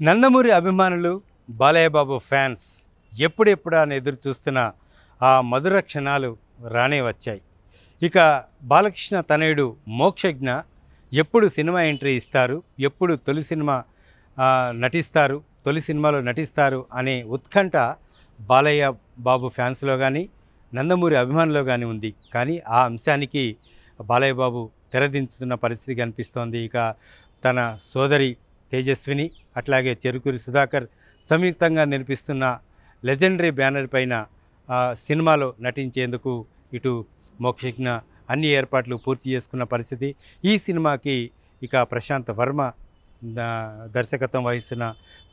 నందమూరి అభిమానులు బాలయ్యబాబు ఫ్యాన్స్ ఎప్పుడెప్పుడా అని ఎదురు చూస్తున్న ఆ మధుర క్షణాలు రానే వచ్చాయి. ఇక బాలకృష్ణ తనయుడు మోక్షజ్ఞ ఎప్పుడు సినిమా ఎంట్రీ ఇస్తారు ఎప్పుడు తొలి సినిమా నటిస్తారు తొలి సినిమాలో నటిస్తారు అనే ఉత్కంఠ బాలయ్య బాబు ఫ్యాన్స్లో కానీ నందమూరి అభిమానులో కానీ ఉంది. కానీ ఆ అంశానికి బాలయ్య బాబు తెరదించుతున్న పరిస్థితి కనిపిస్తోంది. ఇక తన సోదరి తేజస్విని అట్లాగే చెరుకూరి సుధాకర్ సంయుక్తంగా నిర్మిస్తున్న లెజెండరీ బ్యానర్ పైన సినిమాలో నటించేందుకు ఇటు మోక్షజ్ఞ అన్ని ఏర్పాట్లు పూర్తి చేసుకున్న పరిస్థితి. ఈ సినిమాకి ఇక ప్రశాంత్ వర్మ దర్శకత్వం వహిస్తున్న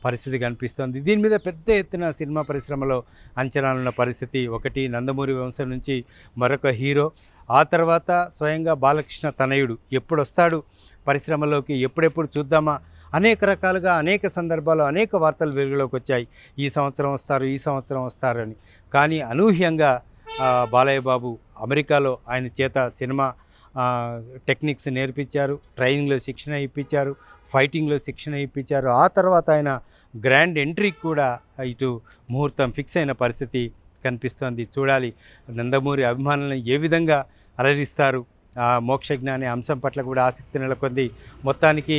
పరిస్థితి కనిపిస్తోంది. దీని మీద పెద్ద ఎత్తున సినిమా పరిశ్రమలో అంచనాలున్న పరిస్థితి ఒకటి. నందమూరి వంశం నుంచి మరొక హీరో. ఆ తర్వాత స్వయంగా బాలకృష్ణ తనయుడు ఎప్పుడు వస్తాడు పరిశ్రమలోకి ఎప్పుడెప్పుడు చూద్దామా? అనేక రకాలుగా అనేక సందర్భాల్లో అనేక వార్తలు వెలుగులోకి వచ్చాయి. ఈ సంవత్సరం వస్తారు ఈ సంవత్సరం వస్తారు అని. కానీ అనూహ్యంగా బాలయ్య బాబు అమెరికాలో ఆయన చేత సినిమా టెక్నిక్స్ నేర్పించారు ట్రైనింగ్లో శిక్షణ ఇప్పించారు ఫైటింగ్లో శిక్షణ ఇప్పించారు. ఆ తర్వాత ఆయన గ్రాండ్ ఎంట్రీకి కూడా ఇటు ముహూర్తం ఫిక్స్ అయిన పరిస్థితి కనిపిస్తోంది. చూడాలి నందమూరి అభిమానులను ఏ విధంగా అలరిస్తారు? మోక్షజ్ఞ అనే అంశం పట్ల కూడా ఆసక్తి నెలకొంది. మొత్తానికి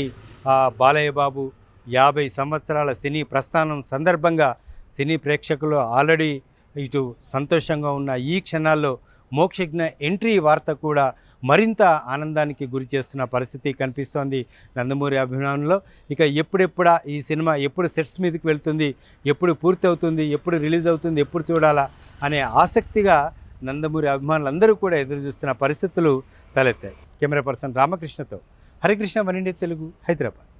బాలయ్య బాబు యాభై సంవత్సరాల సినీ ప్రస్థానం సందర్భంగా సినీ ప్రేక్షకులు ఆల్రెడీ ఇటు సంతోషంగా ఉన్న ఈ క్షణాల్లో మోక్షజ్ఞ ఎంట్రీ వార్త కూడా మరింత ఆనందానికి గురి చేస్తున్న పరిస్థితి కనిపిస్తోంది నందమూరి అభిమానుల్లో. ఇక ఎప్పుడెప్పుడా ఈ సినిమా ఎప్పుడు సెట్స్ మీదకి వెళ్తుంది ఎప్పుడు పూర్తి అవుతుంది ఎప్పుడు రిలీజ్ అవుతుంది ఎప్పుడు చూడాలా అనే ఆసక్తిగా నందమూరి అభిమానులందరూ కూడా ఎదురు చూస్తున్న పరిస్థితులు తలెత్తాయి. కెమెరా పర్సన్ రామకృష్ణతో హరికృష్ణ మరిండి తెలుగు హైదరాబాద్.